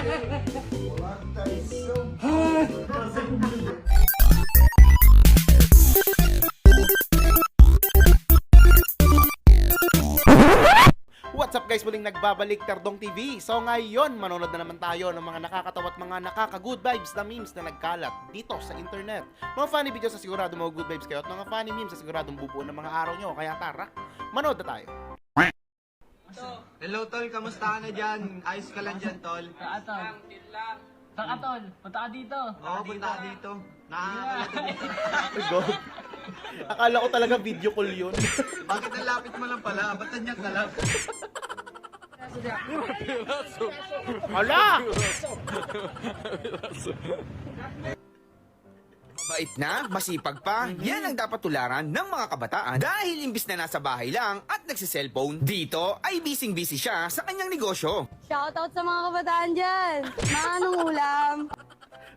What's up guys? Muling nagbabalik Tardong TV. So ngayon, manonood na naman tayo ng mga nakakatawa at mga nakaka-good vibes na memes na nagkalat dito sa internet. Mga funny videos sa sigurado mga good vibes kayo at mga funny memes sa siguradong bubuo ng mga araw nyo. Kaya tara, manood na tayo. Hello tol, kamusta ka na dyan? Ayos ka lang dyan tol? Atol. Tang Atol, punta ka dito. Oo, punta ka dito. Nakakala dito. God. Akala ko talaga video call yun. Bakit ang lapit mo lang pala? Ba't nandiyan ka lang? Hala! Mabait na, masipag pa, yan ang dapat tularan ng mga kabataan dahil imbis na nasa bahay lang at nagsiselfone, dito ay bising-busy siya sa kanyang negosyo. Shoutout sa mga kabataan dyan. Mga anong ulam?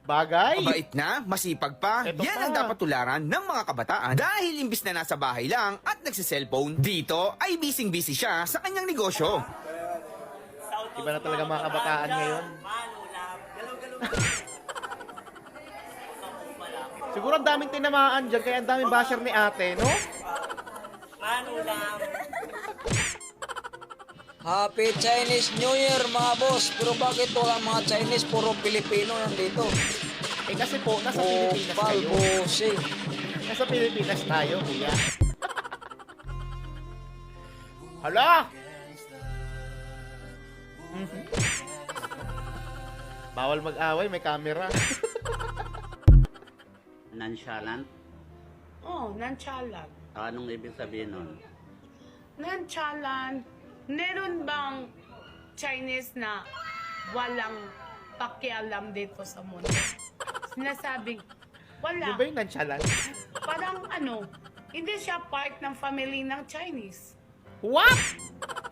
Bagay! Mabait na, masipag pa, Eto yan pa. ang dapat tularan ng mga kabataan dahil imbis na nasa bahay lang at nagsiselfone, dito ay bising-busy siya sa kanyang negosyo. Iba na talaga mga kabataan ngayon. Siguro ang daming tinamaan dyan, kaya ang daming basher ni ate, no? Happy Chinese New Year mga boss. Pero bakit wala mga Chinese, puro Pilipino nandito? Eh kasi po, nasa Oh, Pilipinas kayo. palbosi. Nasa Pilipinas tayo, kuya. Hala! Mhm. Bawal mag-away, may camera. Nonchalant? Oh, nonchalant. Anong ibig sabihin nun? Nonchalant. Meron bang Chinese na walang pakialam dito sa mundo? Sinasabing, Di wala. ba yung nonchalant? Parang ano, hindi siya part ng family ng Chinese. What?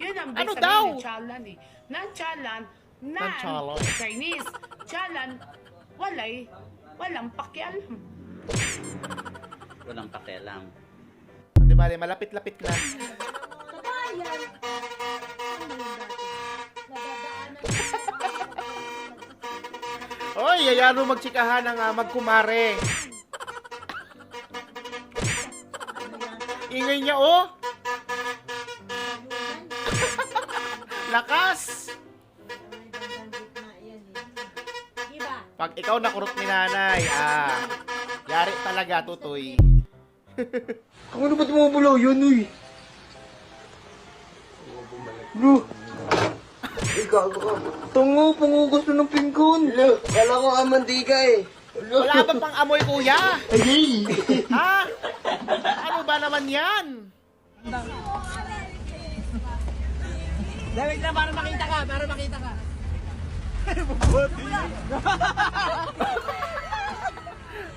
Yun ang Ano daw? Chalan eh. Nonchalant, nan, Nonchalant. Chinese. Chalan, walay, walang pakialam. Walang pakialam. Di ba, malapit-lapit lang. Oy, yayano magtsikahan ng ah, magkumare. Ingay niya, oh. Lakas. Pag ikaw nakurot ni nanay, ah, yari talaga, tutoy. Kung ano ba't bumubulaw yun, uy? Bro! Ay, gago ka. Tungo, pangugos na ng pingkon. Kala ko nga mantika eh. Wala ba pang amoy, kuya? Ay! Ha? Ano ba naman yan? Dawig na para makita ka, para makita ka.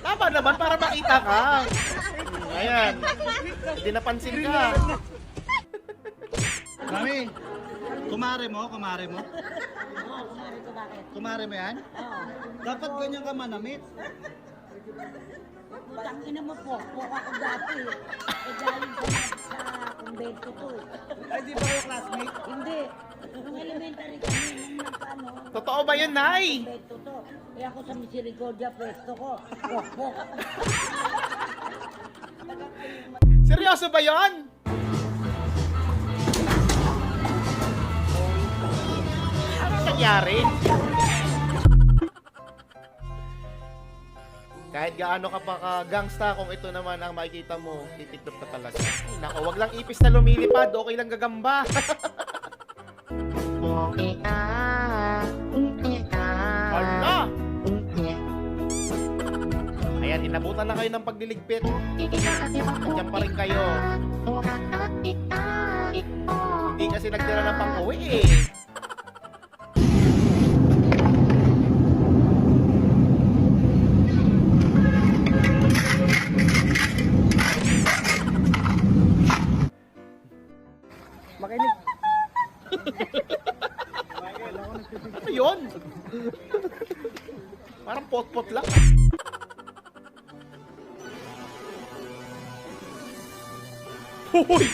Tama naman para makita ka. Ayan. Hindi napansin ka. Mami, kumare mo, kumare mo? Kumare mo yan? Dapat ganyan ka manamit. Putang ina mo po. Po ako dati. Eh galing sa, sa kumbento to. Ay, di ba kayo classmate? Hindi. Nung elementary kami, nung nagkano, Totoo ba yun, Nay? kumbento to. Eh ako sa Misericordia pwesto ko. Pok, pok. Seryoso ba yun? Ano nangyari? Kahit gaano ka pa ka-gangsta, kung ito naman ang makikita mo, titikdop ka talaga. Ay, nako, wag lang ipis na lumilipad, okay lang gagamba. Ayan, inabutan na kayo ng pagliligpit. Diyan pa rin kayo. Hindi kasi nagtira ng pang-uwi eh. Makinig. ano yun? Parang pot-pot lang. Hoy!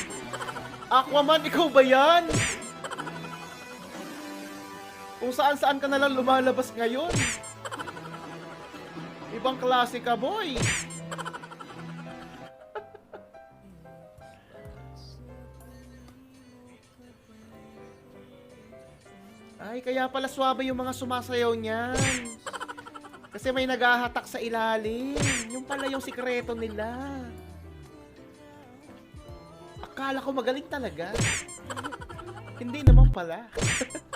Aquaman, ikaw ba yan? Kung saan saan ka nalang lumalabas ngayon. Ibang klase ka, boy. Ay, kaya pala swabe yung mga sumasayaw niyan. Kasi may naghahatak sa ilalim. Yung pala yung sikreto nila. Akala ko magaling talaga. Hindi naman pala.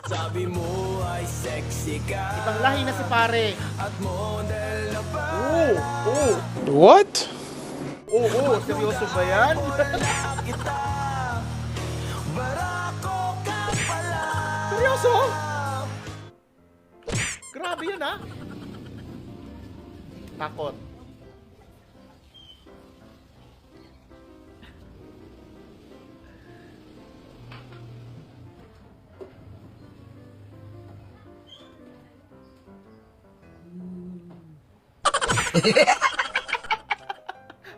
Sabi mo ay sexy ka Ibang lahi na si pare. at model na pa. Oo, oo. What? Oo, oo. Seryoso ba yan? kita Barako ka pala Seryoso? Grabe yun ah. Takot.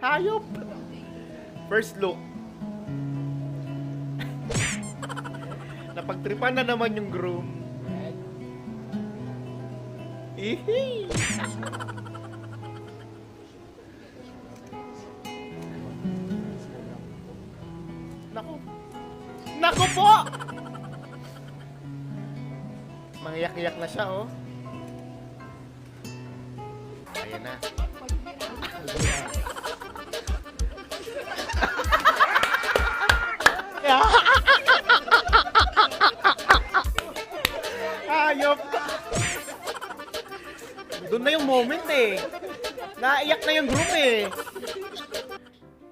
Hayop. First look. Napagtripan na naman yung groom. Ihi. Nako. Nako po! Mangiyak-iyak na siya, oh. Ayan na. Hayop! Doon na yung moment eh. Naiyak na yung group eh.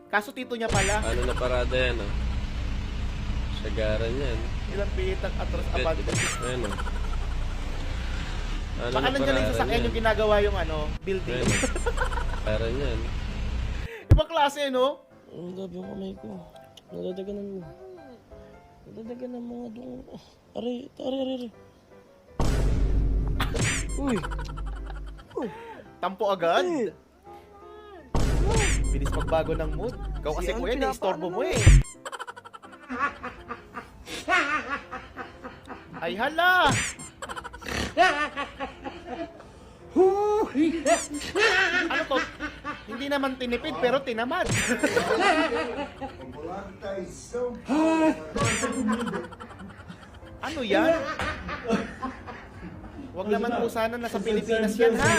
Kaso tito niya pala. Ano na parada yan, ah? Sagaran yan. Ilang pitang atras abandon. Ayan, ah. Ano Baka na nandiyan lang yung parada sasakyan yan? yung ginagawa yung ano, building. Sagaran yan. Ibang klase, no? Ang gabi yung kamay ko. Nadadaganan mo. Nadadaganan mo nga doon. Aray, aray, aray, aray. Uy, Tampo agad. Bilis magbago ng mood. Ikaw kasi ang kuya, na-istorbo mo eh. Ay hala! Ano to? Hindi naman tinipid pero tinamad. ano yan? Wag naman po sana nasa Pilipinas yan ha.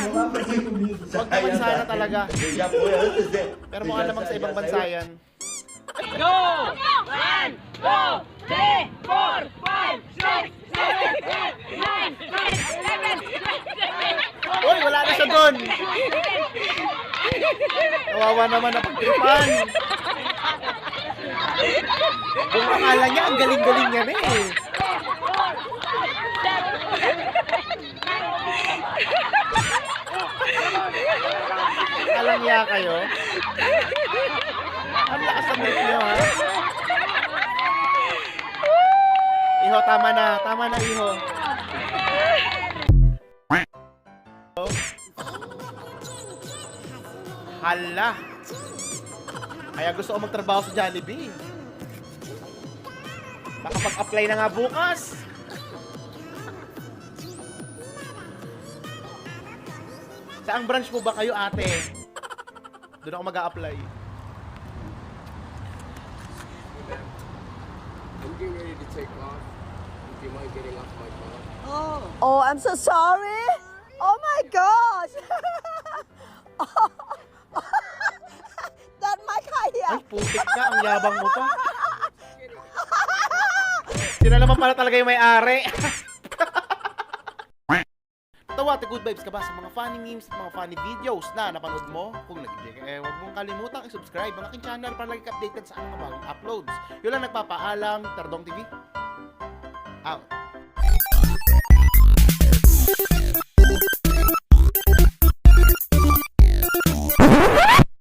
Wag naman sana talaga. Pero mukha namang sa ibang bansa yan. Uy, wala na siya doon. Kawawa naman na pagtripan. Kung akala niya, ang galing-galing niya na eh. Alam niya kayo? Ang lakas ng grip niyo, ha? Iho, tama na. Tama na, Iho. Hala. Kaya gusto ko magtrabaho sa Jollibee. Baka pag-apply na nga bukas. Saang branch po ba kayo, ate? Doon ako mag-a-apply. Oh, I'm so sorry. Oh my gosh. Kaya. Ay, putik ka. Ang yabang mo pa. Sila naman pala talaga yung may-ari. Tawa, good vibes ka ba sa mga funny memes at mga funny videos na napanood mo? Kung nag-enjoy ka, eh, huwag mong kalimutang i-subscribe ang aking channel para lagi ka updated sa mga bagong uploads. Yun lang nagpapaalam, Tardong TV. Out.